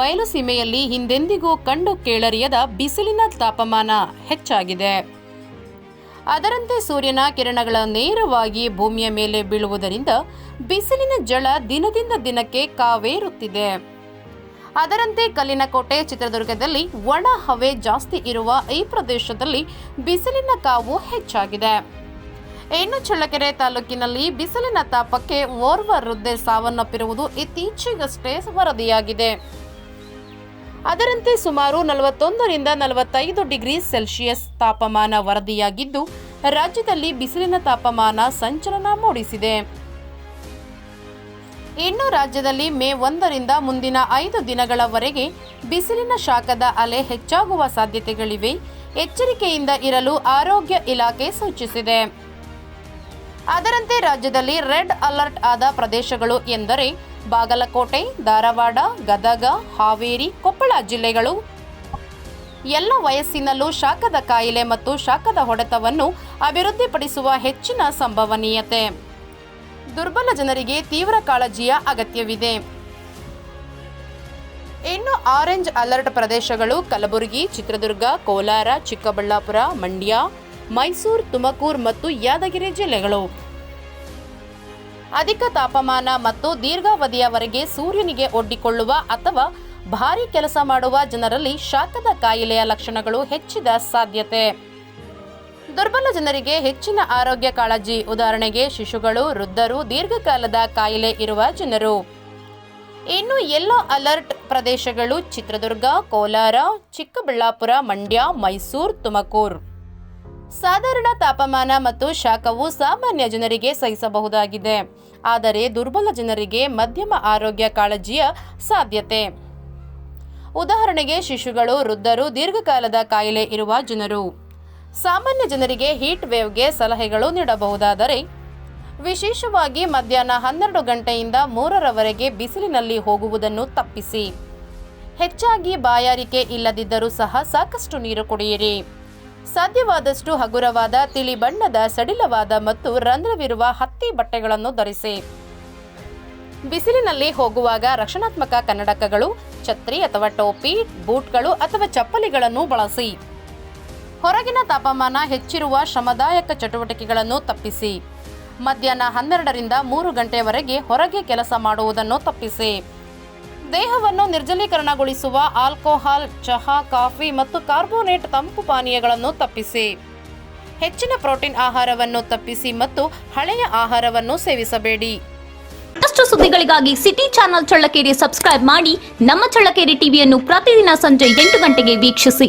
ಬಯಲು ಸೀಮೆಯಲ್ಲಿ ಹಿಂದೆಂದಿಗೂ ಕಂಡು ಕೇಳರಿಯದ ಬಿಸಿಲಿನ ತಾಪಮಾನ ಹೆಚ್ಚಾಗಿದೆ. ಅದರಂತೆ ಸೂರ್ಯನ ಕಿರಣಗಳ ನೇರವಾಗಿ ಭೂಮಿಯ ಮೇಲೆ ಬೀಳುವುದರಿಂದ ಬಿಸಿಲಿನ ಜಳ ದಿನದಿಂದ ದಿನಕ್ಕೆ ಕಾವೇರುತ್ತಿದೆ. ಅದರಂತೆ ಕಲ್ಲಿನ ಕೋಟೆ ಚಿತ್ರದುರ್ಗದಲ್ಲಿ ಒಣ ಹವೆ ಜಾಸ್ತಿ ಇರುವ ಈ ಪ್ರದೇಶದಲ್ಲಿ ಬಿಸಿಲಿನ ಕಾವು ಹೆಚ್ಚಾಗಿದೆ. ಇನ್ನು ಚಳ್ಳಕೆರೆ ತಾಲೂಕಿನಲ್ಲಿ ಬಿಸಿಲಿನ ತಾಪಕ್ಕೆ ಓರ್ವ ವೃದ್ಧೆ ಸಾವನ್ನಪ್ಪಿರುವುದು ಇತ್ತೀಚೆಗಷ್ಟೇ ವರದಿಯಾಗಿದೆ. ಅದರಂತೆ ಸುಮಾರು ನಲವತ್ತೊಂದರಿಂದ ನಲವತ್ತೈದು ಡಿಗ್ರಿ ಸೆಲ್ಸಿಯಸ್ ತಾಪಮಾನ ವರದಿಯಾಗಿದ್ದು, ರಾಜ್ಯದಲ್ಲಿ ಬಿಸಿಲಿನ ತಾಪಮಾನ ಸಂಚಲನ ಮೂಡಿಸಿದೆ. ಇನ್ನು ರಾಜ್ಯದಲ್ಲಿ ಮೇ ಒಂದರಿಂದ ಮುಂದಿನ ಐದು ದಿನಗಳವರೆಗೆ ಬಿಸಿಲಿನ ಶಾಖದ ಅಲೆ ಹೆಚ್ಚಾಗುವ ಸಾಧ್ಯತೆಗಳಿವೆ. ಎಚ್ಚರಿಕೆಯಿಂದ ಇರಲು ಆರೋಗ್ಯ ಇಲಾಖೆ ಸೂಚಿಸಿದೆ. ಅದರಂತೆ ರಾಜ್ಯದಲ್ಲಿ ರೆಡ್ ಅಲರ್ಟ್ ಆದ ಪ್ರದೇಶಗಳು ಎಂದರೆ ಬಾಗಲಕೋಟೆ, ಧಾರವಾಡ, ಗದಗ, ಹಾವೇರಿ, ಕೊಪ್ಪಳ ಜಿಲ್ಲೆಗಳು. ಎಲ್ಲ ವಯಸ್ಸಿನಲ್ಲೂ ಶಾಖದ ಕಾಯಿಲೆ ಮತ್ತು ಶಾಖದ ಹೊಡೆತವನ್ನು ಅಭಿವೃದ್ಧಿಪಡಿಸುವ ಹೆಚ್ಚಿನ ಸಂಭವನೀಯತೆ. ದುರ್ಬಲ ಜನರಿಗೆ ತೀವ್ರ ಕಾಳಜಿಯ ಅಗತ್ಯವಿದೆ. ಇನ್ನು ಆರೆಂಜ್ ಅಲರ್ಟ್ ಪ್ರದೇಶಗಳು ಕಲಬುರಗಿ, ಚಿತ್ರದುರ್ಗ, ಕೋಲಾರ, ಚಿಕ್ಕಬಳ್ಳಾಪುರ, ಮಂಡ್ಯ, ಮೈಸೂರು, ತುಮಕೂರು ಮತ್ತು ಯಾದಗಿರಿ ಜಿಲ್ಲೆಗಳು. ಅಧಿಕ ತಾಪಮಾನ ಮತ್ತು ದೀರ್ಘಾವಧಿಯವರೆಗೆ ಸೂರ್ಯನಿಗೆ ಒಡ್ಡಿಕೊಳ್ಳುವ ಅಥವಾ ಭಾರಿ ಕೆಲಸ ಮಾಡುವ ಜನರಲ್ಲಿ ಶಾಖದ ಕಾಯಿಲೆಯ ಲಕ್ಷಣಗಳು ಹೆಚ್ಚಿದ ಸಾಧ್ಯತೆ. ದುರ್ಬಲ ಜನರಿಗೆ ಹೆಚ್ಚಿನ ಆರೋಗ್ಯ ಕಾಳಜಿ. ಉದಾಹರಣೆಗೆ ಶಿಶುಗಳು, ವೃದ್ಧರು, ದೀರ್ಘಕಾಲದ ಕಾಯಿಲೆ ಇರುವ ಜನರು. ಇನ್ನು ಯೆಲ್ಲೋ ಅಲರ್ಟ್ ಪ್ರದೇಶಗಳು ಚಿತ್ರದುರ್ಗ, ಕೋಲಾರ, ಚಿಕ್ಕಬಳ್ಳಾಪುರ, ಮಂಡ್ಯ, ಮೈಸೂರು, ತುಮಕೂರು. ಸಾಧಾರಣ ತಾಪಮಾನ ಮತ್ತು ಶಾಖವು ಸಾಮಾನ್ಯ ಜನರಿಗೆ ಸಹಿಸಬಹುದಾಗಿದೆ. ಆದರೆ ದುರ್ಬಲ ಜನರಿಗೆ ಮಧ್ಯಮ ಆರೋಗ್ಯ ಕಾಳಜಿಯ ಸಾಧ್ಯತೆ. ಉದಾಹರಣೆಗೆ ಶಿಶುಗಳು, ವೃದ್ಧರು, ದೀರ್ಘಕಾಲದ ಕಾಯಿಲೆ ಇರುವ ಜನರು. ಸಾಮಾನ್ಯ ಜನರಿಗೆ ಹೀಟ್ ವೇವ್ಗೆ ಸಲಹೆಗಳು ನೀಡಬಹುದಾದರೆ, ವಿಶೇಷವಾಗಿ ಮಧ್ಯಾಹ್ನ ಹನ್ನೆರಡು ಗಂಟೆಯಿಂದ ಮೂರರವರೆಗೆ ಬಿಸಿಲಿನಲ್ಲಿ ಹೋಗುವುದನ್ನು ತಪ್ಪಿಸಿ. ಹೆಚ್ಚಾಗಿ ಬಾಯಾರಿಕೆ ಇಲ್ಲದಿದ್ದರೂ ಸಹ ಸಾಕಷ್ಟು ನೀರು ಕುಡಿಯಿರಿ. ಸಾಧ್ಯವಾದಷ್ಟು ಹಗುರವಾದ, ತಿಳಿ ಬಣ್ಣದ, ಸಡಿಲವಾದ ಮತ್ತು ರಂಧ್ರವಿರುವ ಹತ್ತಿ ಬಟ್ಟೆಗಳನ್ನು ಧರಿಸಿ. ಬಿಸಿಲಿನಲ್ಲಿ ಹೋಗುವಾಗ ರಕ್ಷಣಾತ್ಮಕ ಕನ್ನಡಕಗಳು, ಛತ್ರಿ ಅಥವಾ ಟೋಪಿ, ಬೂಟ್ಗಳು ಅಥವಾ ಚಪ್ಪಲಿಗಳನ್ನು ಬಳಸಿ. ಹೊರಗಿನ ತಾಪಮಾನ ಹೆಚ್ಚಿರುವ ಶ್ರಮದಾಯಕ ಚಟುವಟಿಕೆಗಳನ್ನು ತಪ್ಪಿಸಿ. ಮಧ್ಯಾಹ್ನ ಹನ್ನೆರಡರಿಂದ ಮೂರು ಗಂಟೆಯವರೆಗೆ ಹೊರಗೆ ಕೆಲಸ ಮಾಡುವುದನ್ನು ತಪ್ಪಿಸಿ. ದೇಹವನ್ನು ನಿರ್ಜಲೀಕರಣಗೊಳಿಸುವ ಆಲ್ಕೋಹಾಲ್, ಚಹಾ, ಕಾಫಿ ಮತ್ತು ಕಾರ್ಬೋನೇಟ್ ತಂಪು ಪಾನೀಯಗಳನ್ನು ತಪ್ಪಿಸಿ. ಹೆಚ್ಚಿನ ಪ್ರೋಟೀನ್ ಆಹಾರವನ್ನು ತಪ್ಪಿಸಿ ಮತ್ತು ಹಳೆಯ ಆಹಾರವನ್ನು ಸೇವಿಸಬೇಡಿ. ಮತ್ತಷ್ಟು ಸುದ್ದಿಗಳಿಗಾಗಿ ಸಿಟಿ ಚಾನೆಲ್ ಚಳ್ಳಕೆರೆ ಸಬ್ಸ್ಕ್ರೈಬ್ ಮಾಡಿ, ನಮ್ಮ ಚಳ್ಳಕೆರೆ ಟಿವಿಯನ್ನು ಪ್ರತಿದಿನ ಸಂಜೆ ಎಂಟು ಗಂಟೆಗೆ ವೀಕ್ಷಿಸಿ.